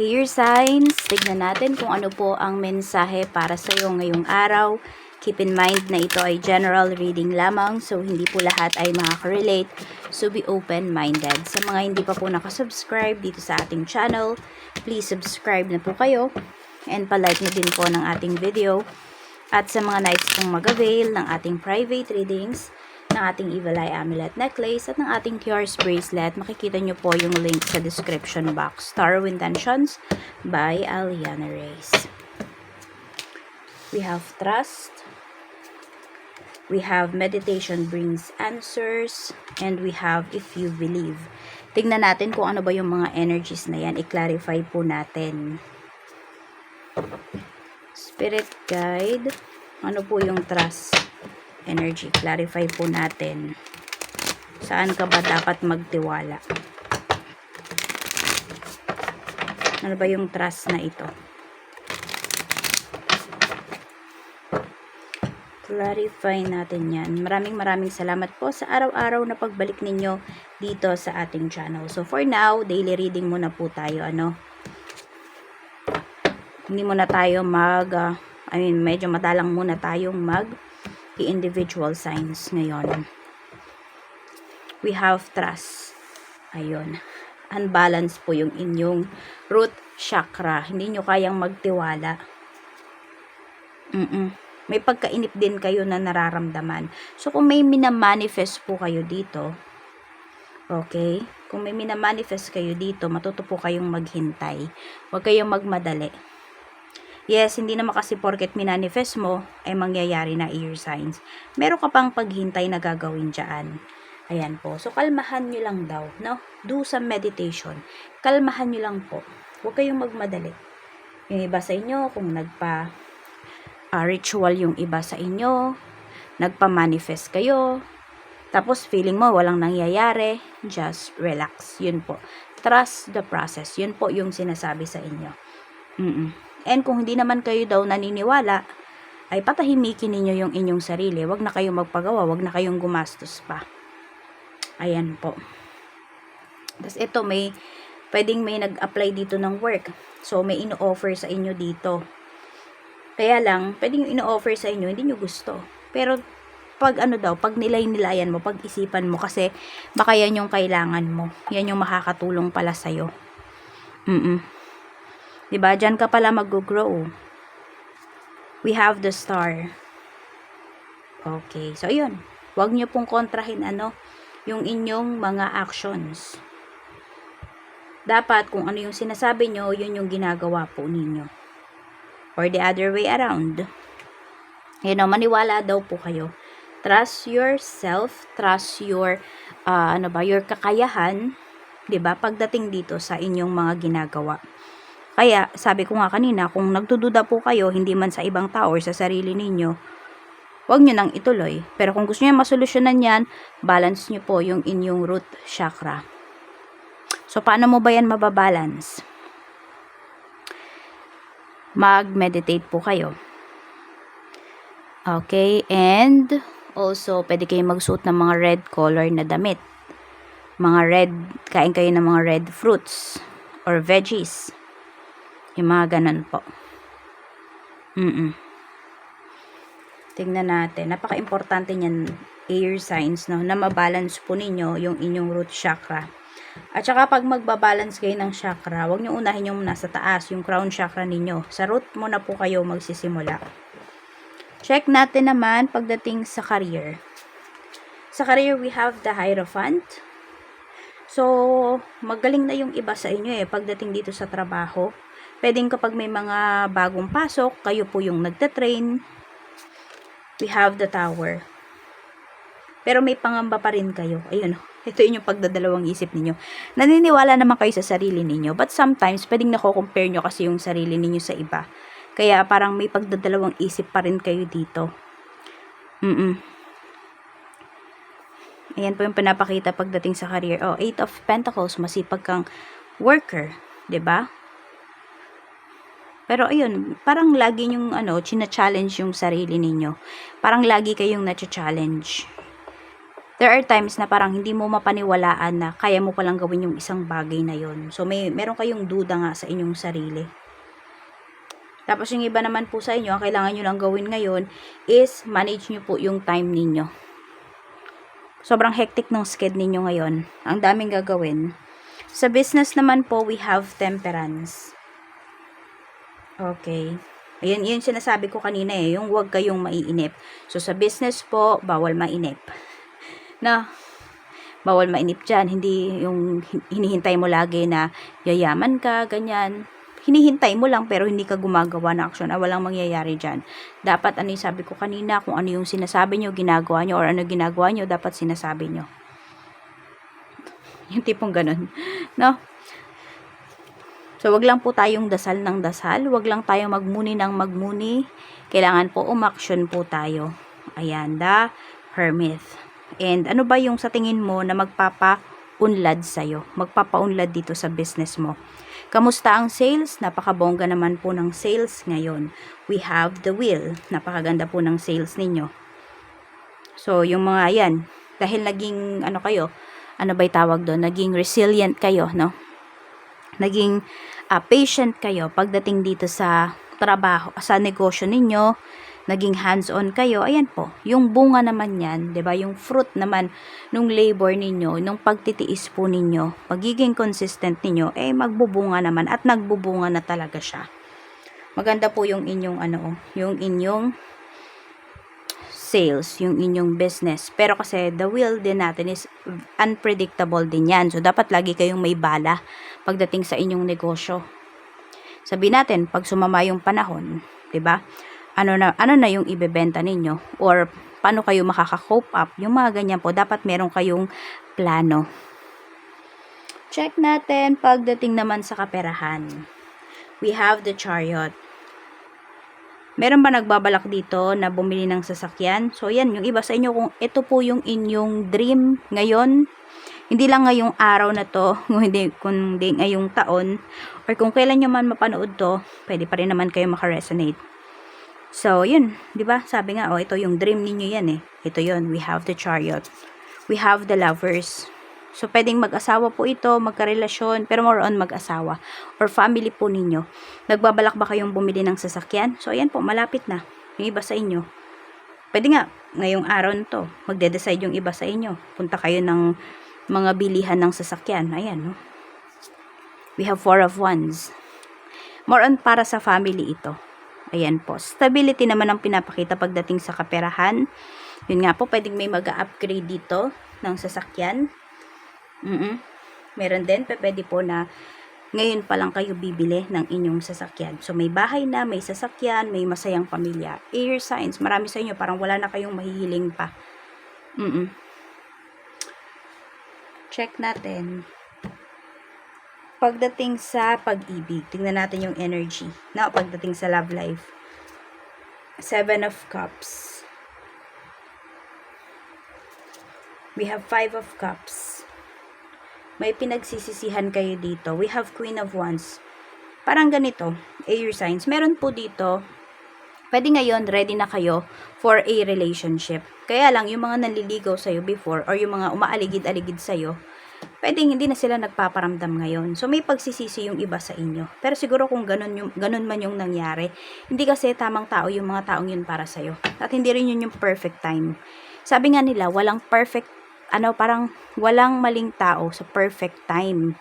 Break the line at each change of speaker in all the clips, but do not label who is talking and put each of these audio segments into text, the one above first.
Air signs, tignan natin kung ano po ang mensahe para sa iyo ngayong araw. Keep in mind na ito ay general reading lamang, so hindi po lahat ay makaka-relate. So be open-minded. Sa mga hindi pa po nakasubscribe dito sa ating channel, please subscribe na po kayo. And palike na din po ng ating video. At sa mga nights pong mag-avail ng ating private readings, ng ating Evil Eye Amulet Necklace at ng ating Cures Bracelet, makikita nyo po yung link sa description box. Star of Intentions by Aliana Reyes. We have Trust. We have Meditation Brings Answers. And we have If You Believe. Tingnan natin kung ano ba yung mga energies na yan. I-clarify po natin. Spirit Guide. Ano po yung trust? Energy. Clarify po natin. Saan ka ba dapat magtiwala? Ano ba yung trust na ito? Clarify natin yan. Maraming maraming salamat po sa araw-araw na pagbalik ninyo dito sa ating channel. So for now, daily reading muna po tayo. Ano? Hindi muna tayo mag, uh, I mean, medyo madalang muna tayong mag individual signs ngayon. We have trust. Ayun. Unbalance po yung inyong root chakra. Hindi nyo kayang magtiwala. Mm-mm. May pagkainip din kayo na nararamdaman. So, kung may minamanifest po kayo dito, okay? Kung may minamanifest kayo dito, matuto po kayong maghintay. Huwag kayong magmadali Yes, hindi naman kasi porket minanifest mo ay mangyayari na ear signs. Meron ka pang paghintay na gagawin dyan. Ayan po. So, kalmahan nyo lang daw, no? Do some meditation. Kalmahan nyo lang po. Huwag kayong magmadali. Yung iba sa inyo, kung nagpa uh, ritual yung iba sa inyo, nagpa-manifest kayo, tapos feeling mo walang nangyayari, just relax. Yun po. Trust the process. Yun po yung sinasabi sa inyo. Mm-mm. And kung hindi naman kayo daw naniniwala, ay patahimikin ninyo yung inyong sarili. Huwag na kayong magpagawa, huwag na kayong gumastos pa. Ayan po. Tapos ito, may, pwedeng may nag-apply dito ng work. So, may ino-offer sa inyo dito. Kaya lang, pwedeng ino-offer sa inyo, hindi nyo gusto. Pero, pag ano daw, pag nilay-nilayan mo, pag isipan mo, kasi baka yan yung kailangan mo. Yan yung makakatulong pala sa'yo. Mm-mm. 'Di ba? Diyan ka pala mag-grow. We have the star. Okay. So, ayun. Huwag niyo pong kontrahin ano, yung inyong mga actions. Dapat, kung ano yung sinasabi nyo, yun yung ginagawa po ninyo. Or the other way around. You know, maniwala daw po kayo. Trust yourself, trust your, uh, ano ba, your kakayahan, 'di ba? Pagdating dito sa inyong mga ginagawa. Kaya, sabi ko nga kanina, kung nagdududa po kayo, hindi man sa ibang tao or sa sarili ninyo, huwag nyo nang ituloy. Pero kung gusto nyo masolusyonan yan, balance nyo po yung inyong root chakra. So, paano mo ba yan mababalance? Mag-meditate po kayo. Okay, and also, pwede kayong magsuot ng mga red color na damit. Mga red, kain kayo ng mga red fruits or veggies. Yung mga ganun po. Mm-mm. Tingnan natin. Napaka-importante niyan air signs, no? Na mabalance po ninyo yung inyong root chakra. At saka pag magbabalance kayo ng chakra, huwag niyo unahin yung nasa taas, yung crown chakra ninyo. Sa root muna po kayo magsisimula. Check natin naman pagdating sa career. Sa career, we have the Hierophant. So, magaling na yung iba sa inyo eh, pagdating dito sa trabaho Pwedeng kapag may mga bagong pasok, kayo po yung nagte-train. We have the tower. Pero may pangamba pa rin kayo. Ayun, ito yung pagdadalawang isip ninyo. Naniniwala naman kayo sa sarili ninyo, but sometimes pwedeng nako-compare nyo kasi yung sarili ninyo sa iba. Kaya parang may pagdadalawang isip pa rin kayo dito. Mm-mm. Ayan po yung pinapakita pagdating sa career. Oh, Eight of Pentacles, masipag kang worker. ba? Diba? Pero ayun, parang lagi yung ano, china-challenge yung sarili ninyo. Parang lagi kayong na-challenge. there are times na parang hindi mo mapaniwalaan na kaya mo palang gawin yung isang bagay na yon. So, may, meron kayong duda nga sa inyong sarili. Tapos yung iba naman po sa inyo, ang kailangan nyo lang gawin ngayon is manage nyo po yung time ninyo. Sobrang hectic ng sked ninyo ngayon. Ang daming gagawin. Sa business naman po, we have temperance. Okay. Ayan, yun sinasabi ko kanina eh, yung huwag kayong maiinip. So, sa business po, bawal mainip. Na, bawal mainip dyan. Hindi yung hinihintay mo lagi na yayaman ka, ganyan. Hinihintay mo lang pero hindi ka gumagawa ng action. Ah, walang mangyayari dyan. Dapat, ano yung sabi ko kanina, kung ano yung sinasabi nyo, ginagawa nyo, or ano ginagawa nyo, dapat sinasabi nyo. Yung tipong ganun. No? So, wag lang po tayong dasal ng dasal. Wag lang tayong magmuni ng magmuni. Kailangan po umaksyon po tayo. Ayan, the hermit. And ano ba yung sa tingin mo na magpapaunlad sa'yo? Magpapaunlad dito sa business mo. Kamusta ang sales? Napakabongga naman po ng sales ngayon. We have the wheel. Napakaganda po ng sales ninyo. So, yung mga yan, dahil naging, ano kayo, ano ba tawag doon? Naging resilient kayo, no? Naging uh, patient kayo pagdating dito sa trabaho, sa negosyo ninyo, naging hands-on kayo, ayan po, yung bunga naman yan, ba yung fruit naman nung labor ninyo, nung pagtitiis po ninyo, pagiging consistent ninyo, eh magbubunga naman at nagbubunga na talaga siya. Maganda po yung inyong ano, yung inyong sales, yung inyong business. Pero kasi the will din natin is unpredictable din yan. So, dapat lagi kayong may bala pagdating sa inyong negosyo. Sabi natin, pag sumama yung panahon, 'di ba? Ano na ano na yung ibebenta ninyo or paano kayo makaka-cope up? Yung mga ganyan po, dapat meron kayong plano. Check natin pagdating naman sa kaperahan. We have the chariot. Meron ba nagbabalak dito na bumili ng sasakyan? So, yan, yung iba sa inyo, kung ito po yung inyong dream ngayon, hindi lang ngayong araw na to, kung hindi, kundi ngayong taon, or kung kailan nyo man mapanood to, pwede pa rin naman kayo makaresonate. So, yun, di ba? Sabi nga, oh, ito yung dream ninyo yan eh. Ito yun, we have the chariot. We have the lovers. So, pwedeng mag-asawa po ito, magkarelasyon, pero more on mag-asawa. Or family po ninyo. Nagbabalak ba kayong bumili ng sasakyan? So, ayan po, malapit na. Yung iba sa inyo. Pwede nga, ngayong araw na to, magde-decide yung iba sa inyo. Punta kayo ng mga bilihan ng sasakyan. Ayan, no? We have four of wands. More on para sa family ito. Ayan po. Stability naman ang pinapakita pagdating sa kaperahan. Yun nga po, pwedeng may mag-upgrade dito ng sasakyan. Mm Meron din, pwede po na ngayon pa lang kayo bibili ng inyong sasakyan. So, may bahay na, may sasakyan, may masayang pamilya. Air signs, marami sa inyo, parang wala na kayong mahihiling pa. Mm Check natin. Pagdating sa pag-ibig, tingnan natin yung energy. Na, pagdating sa love life. Seven of Cups. We have Five of Cups may pinagsisisihan kayo dito. We have Queen of Wands. Parang ganito, air signs. Meron po dito, pwede ngayon ready na kayo for a relationship. Kaya lang, yung mga nanliligaw sa'yo before or yung mga umaaligid-aligid sa'yo, pwedeng hindi na sila nagpaparamdam ngayon. So, may pagsisisi yung iba sa inyo. Pero siguro kung ganun, yung, ganun man yung nangyari, hindi kasi tamang tao yung mga taong yun para sa'yo. At hindi rin yun yung perfect time. Sabi nga nila, walang perfect ano, parang walang maling tao sa perfect time.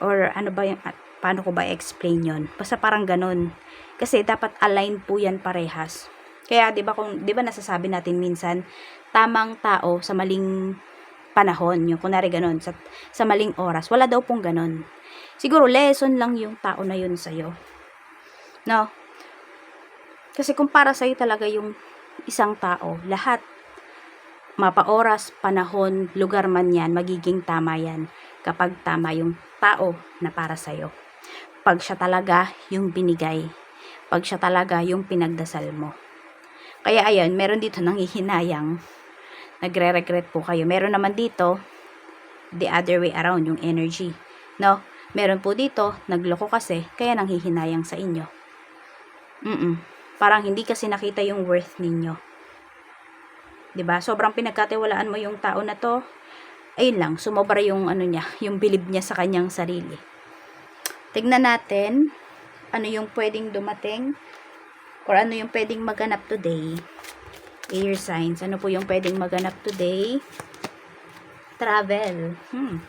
Or ano ba yung, paano ko ba explain yon Basta parang ganun. Kasi dapat align po yan parehas. Kaya 'di ba kung 'di ba nasasabi natin minsan tamang tao sa maling panahon, yung kunari ganun sa sa maling oras. Wala daw pong ganun. Siguro lesson lang yung tao na yun sa iyo. No? Kasi kung para sa talaga yung isang tao, lahat mapa oras, panahon, lugar man yan, magiging tama yan kapag tama yung tao na para sa'yo. Pag siya talaga yung binigay. Pag siya talaga yung pinagdasal mo. Kaya ayan, meron dito nanghihinayang. Nagre-regret po kayo. Meron naman dito, the other way around, yung energy. No? Meron po dito, nagloko kasi, kaya nanghihinayang sa inyo. Mm-mm. Parang hindi kasi nakita yung worth ninyo ba Sobrang pinagkatiwalaan mo yung tao na to. Ayun lang, sumobra yung ano niya, yung bilib niya sa kanyang sarili. Tignan natin ano yung pwedeng dumating or ano yung pwedeng maganap today. Air signs. Ano po yung pwedeng maganap today? Travel. Hmm.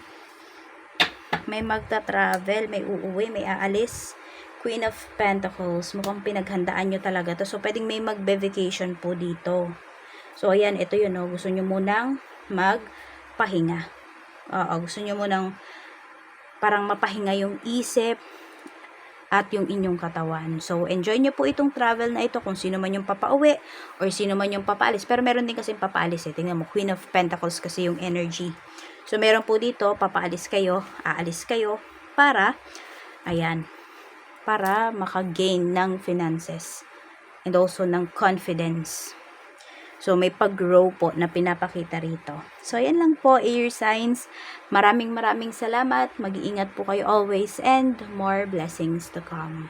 May magta-travel, may uuwi, may aalis. Queen of Pentacles. Mukhang pinaghandaan nyo talaga to. So, pwedeng may magbe-vacation po dito. So, ayan, ito yun, no. Gusto nyo munang magpahinga. Oo, gusto nyo munang parang mapahinga yung isip at yung inyong katawan. So, enjoy nyo po itong travel na ito kung sino man yung papauwi or sino man yung papaalis. Pero meron din kasi papaalis eh. Tingnan mo, Queen of Pentacles kasi yung energy. So, meron po dito, papaalis kayo, aalis kayo para, ayan, para makagain ng finances and also ng confidence. So, may pag-grow po na pinapakita rito. So, ayan lang po, air signs. Maraming maraming salamat. Mag-iingat po kayo always and more blessings to come.